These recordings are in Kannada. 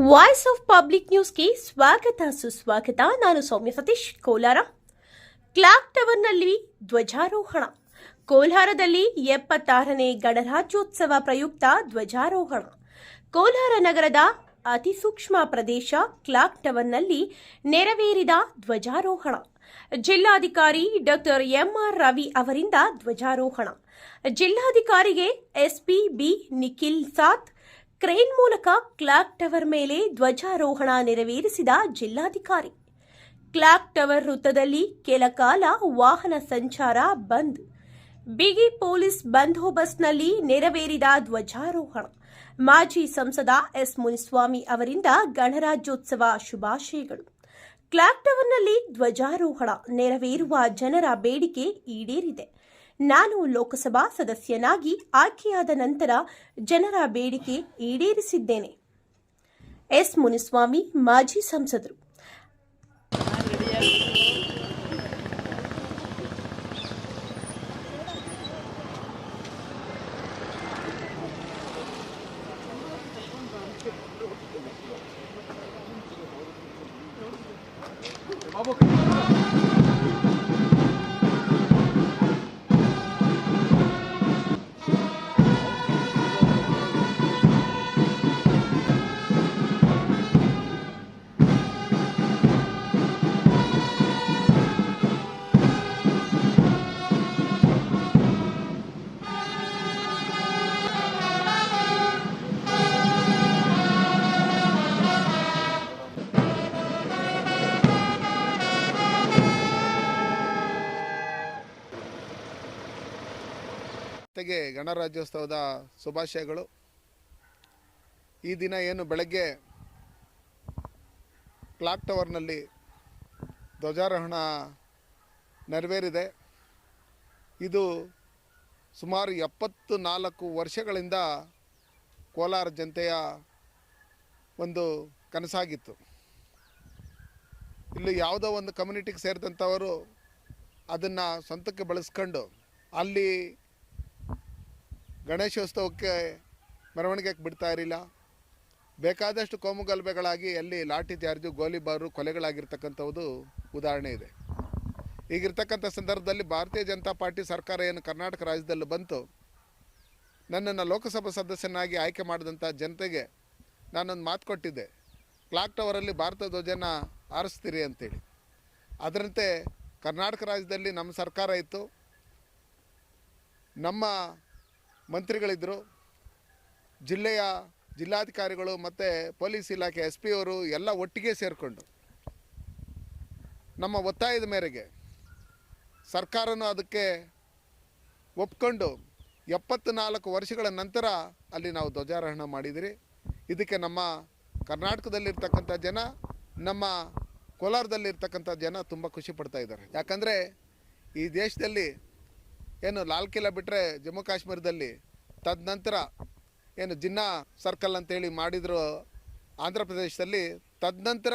ವಾಯ್ಸ್ ಆಫ್ ಪಬ್ಲಿಕ್ ನ್ಯೂಸ್ಗೆ ಸ್ವಾಗತ, ಸುಸ್ವಾಗತ. ನಾನು ಸೌಮ್ಯ ಸತೀಶ್, ಕೋಲಾರ. ಕ್ಲಾಕ್ ಟವರ್ನಲ್ಲಿ ಧ್ವಜಾರೋಹಣ. ಕೋಲಾರದಲ್ಲಿ ಎಪ್ಪತ್ತಾರನೇ ಗಣರಾಜ್ಯೋತ್ಸವ ಪ್ರಯುಕ್ತ ಧ್ವಜಾರೋಹಣ. ಕೋಲಾರ ನಗರದ ಅತಿಸೂಕ್ಷ್ಮ ಪ್ರದೇಶ ಕ್ಲಾಕ್ ಟವರ್ನಲ್ಲಿ ನೆರವೇರಿದ ಧ್ವಜಾರೋಹಣ. ಜಿಲ್ಲಾಧಿಕಾರಿ ಡಾಕ್ಟರ್ ಎಂಆರ್ ರವಿ ಅವರಿಂದ ಧ್ವಜಾರೋಹಣ. ಜಿಲ್ಲಾಧಿಕಾರಿಗೆ ಎಸ್ಪಿ ಬಿ ನಿಖಿಲ್ ಸಾತ್ ಕ್ರೇನ್ ಮೂಲಕ ಕ್ಲಾಕ್ ಟವರ್ ಮೇಲೆ ಧ್ವಜಾರೋಹಣ ನೆರವೇರಿಸಿದ ಜಿಲ್ಲಾಧಿಕಾರಿ. ಕ್ಲಾಕ್ ಟವರ್ ವೃತ್ತದಲ್ಲಿ ಕೆಲ ಕಾಲ ವಾಹನ ಸಂಚಾರ ಬಂದ್. ಬಿಗಿ ಪೊಲೀಸ್ ಬಂದೋಬಸ್ತ್ನಲ್ಲಿ ನೆರವೇರಿದ ಧ್ವಜಾರೋಹಣ. ಮಾಜಿ ಸಂಸದ ಎಸ್ ಮುನಿಸ್ವಾಮಿ ಅವರಿಂದ ಗಣರಾಜ್ಯೋತ್ಸವ ಶುಭಾಶಯಗಳು. ಕ್ಲಾಕ್ ಟವರ್ನಲ್ಲಿ ಧ್ವಜಾರೋಹಣ ನೆರವೇರುವ ಜನರ ಬೇಡಿಕೆ ಈಡೇರಿದೆ. ನಾನು ಲೋಕಸಭಾ ಸದಸ್ಯನಾಗಿ ಆಯ್ಕೆಯಾದ ನಂತರ ಜನರ ಬೇಡಿಕೆ ಈಡೇರಿಸಿದ್ದೇನೆ. ಎಸ್. ಮುನಿಸ್ವಾಮಿ ಮಾಜಿ ಸಂಸದರು. ಜೊತೆಗೆ ಗಣರಾಜ್ಯೋತ್ಸವದ ಶುಭಾಶಯಗಳು. ಈ ದಿನ ಏನು ಬೆಳಗ್ಗೆ ಕ್ಲಾಕ್ ಟವರ್ನಲ್ಲಿ ಧ್ವಜಾರೋಹಣ ನೆರವೇರಿದೆ. ಇದು ಸುಮಾರು ಎಪ್ಪತ್ತು ನಾಲ್ಕು ವರ್ಷಗಳಿಂದ ಕೋಲಾರ ಜನತೆಯ ಒಂದು ಕನಸಾಗಿತ್ತು. ಇಲ್ಲಿ ಯಾವುದೋ ಒಂದು ಕಮ್ಯುನಿಟಿಗೆ ಸೇರಿದಂಥವರು ಅದನ್ನು ಸ್ವಂತಕ್ಕೆ ಬಳಸ್ಕೊಂಡು ಅಲ್ಲಿ ಗಣೇಶೋತ್ಸವಕ್ಕೆ ಮೆರವಣಿಗೆಗೆ ಬಿಡ್ತಾ ಇರಲಿಲ್ಲ. ಬೇಕಾದಷ್ಟು ಕೋಮುಗಲಭೆಗಳಾಗಿ ಅಲ್ಲಿ ಲಾಠಿ ಚಾರ್ಜು ಗೋಲಿಬಾರು ಕೊಲೆಗಳಾಗಿರ್ತಕ್ಕಂಥದ್ದು ಉದಾಹರಣೆ ಇದೆ. ಈಗಿರ್ತಕ್ಕಂಥ ಸಂದರ್ಭದಲ್ಲಿ ಭಾರತೀಯ ಜನತಾ ಪಾರ್ಟಿ ಸರ್ಕಾರ ಏನು ಕರ್ನಾಟಕ ರಾಜ್ಯದಲ್ಲಿ ಬಂತು, ನನ್ನನ್ನು ಲೋಕಸಭಾ ಸದಸ್ಯನಾಗಿ ಆಯ್ಕೆ ಮಾಡಿದಂಥ ಜನತೆಗೆ ನಾನೊಂದು ಮಾತು ಕೊಟ್ಟಿದ್ದೆ. ಕ್ಲಾಕ್ ಟವರಲ್ಲಿ ಭಾರತ ಧ್ವಜನ ಆರಿಸ್ತೀರಿ ಅಂತೇಳಿ. ಅದರಂತೆ ಕರ್ನಾಟಕ ರಾಜ್ಯದಲ್ಲಿ ನಮ್ಮ ಸರ್ಕಾರ ಇತ್ತು. ನಮ್ಮ ಮಂತ್ರಿಗಳಿದ್ದರು ಜಿಲ್ಲೆಯ ಜಿಲ್ಲಾಧಿಕಾರಿಗಳು ಮತ್ತು ಪೊಲೀಸ್ ಇಲಾಖೆ ಎಸ್ ಪಿ ಅವರು ಎಲ್ಲ ಒಟ್ಟಿಗೆ ಸೇರಿಕೊಂಡು. ನಮ್ಮ ಒತ್ತಾಯದ ಮೇರೆಗೆ ಸರ್ಕಾರನೂ ಅದಕ್ಕೆ ಒಪ್ಕೊಂಡು ಎಪ್ಪತ್ತ್ನಾಲ್ಕು ವರ್ಷಗಳ ನಂತರ ಅಲ್ಲಿ ನಾವು ಧ್ವಜಾರೋಹಣ ಮಾಡಿದಿರಿ. ಇದಕ್ಕೆ ನಮ್ಮ ಕರ್ನಾಟಕದಲ್ಲಿರ್ತಕ್ಕಂಥ ಜನ, ನಮ್ಮ ಕೋಲಾರದಲ್ಲಿರ್ತಕ್ಕಂಥ ಜನ ತುಂಬ ಖುಷಿ ಪಡ್ತಾ ಇದ್ದಾರೆ. ಯಾಕಂದರೆ ಈ ದೇಶದಲ್ಲಿ ಏನು ಲಾಲ್ ಕಿಲಾ ಬಿಟ್ಟರೆ ಜಮ್ಮು ಕಾಶ್ಮೀರದಲ್ಲಿ ತದನಂತರ ಏನು ಜಿನ್ನಾ ಸರ್ಕಲ್ ಅಂತೇಳಿ ಮಾಡಿದ್ರು ಆಂಧ್ರ ಪ್ರದೇಶದಲ್ಲಿ, ತದನಂತರ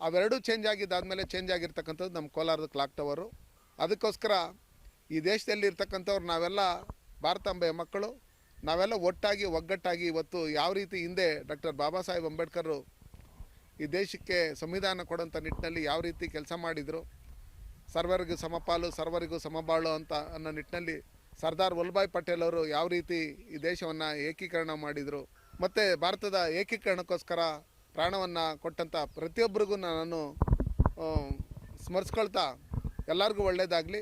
ಅವೆರಡೂ ಚೇಂಜ್ ಆಗಿದ್ದಾದಮೇಲೆ ಚೇಂಜ್ ಆಗಿರ್ತಕ್ಕಂಥದ್ದು ನಮ್ಮ ಕೋಲಾರದ ಕ್ಲಾಕ್ ಟವರು. ಅದಕ್ಕೋಸ್ಕರ ಈ ದೇಶದಲ್ಲಿ ಇರ್ತಕ್ಕಂಥವ್ರು ನಾವೆಲ್ಲ ಭಾರತಾಂಬೆಯ ಮಕ್ಕಳು. ನಾವೆಲ್ಲ ಒಟ್ಟಾಗಿ, ಒಗ್ಗಟ್ಟಾಗಿ ಇವತ್ತು ಯಾವ ರೀತಿ ಹಿಂದೆ ಡಾಕ್ಟರ್ ಬಾಬಾ ಸಾಹೇಬ್ ಅಂಬೇಡ್ಕರ್ ಈ ದೇಶಕ್ಕೆ ಸಂವಿಧಾನ ಕೊಡೋಂಥ ನಿಟ್ಟಿನಲ್ಲಿ ಯಾವ ರೀತಿ ಕೆಲಸ ಮಾಡಿದರು ಸರ್ವರಿಗೂ ಸಮಪಾಲು, ಸರ್ವರಿಗೂ ಸಮಬಾಳು ಅಂತ ಅನ್ನೋ ನಿಟ್ಟಿನಲ್ಲಿ ಸರ್ದಾರ್ ವಲ್ಲಭಾಯ್ ಪಟೇಲ್ ಅವರು ಯಾವ ರೀತಿ ಈ ದೇಶವನ್ನು ಏಕೀಕರಣ ಮಾಡಿದರು, ಮತ್ತು ಭಾರತದ ಏಕೀಕರಣಕ್ಕೋಸ್ಕರ ಪ್ರಾಣವನ್ನು ಕೊಟ್ಟಂಥ ಪ್ರತಿಯೊಬ್ಬರಿಗೂ ನಾನು ಸ್ಮರಿಸ್ಕೊಳ್ತಾ ಎಲ್ಲರಿಗೂ ಒಳ್ಳೆಯದಾಗಲಿ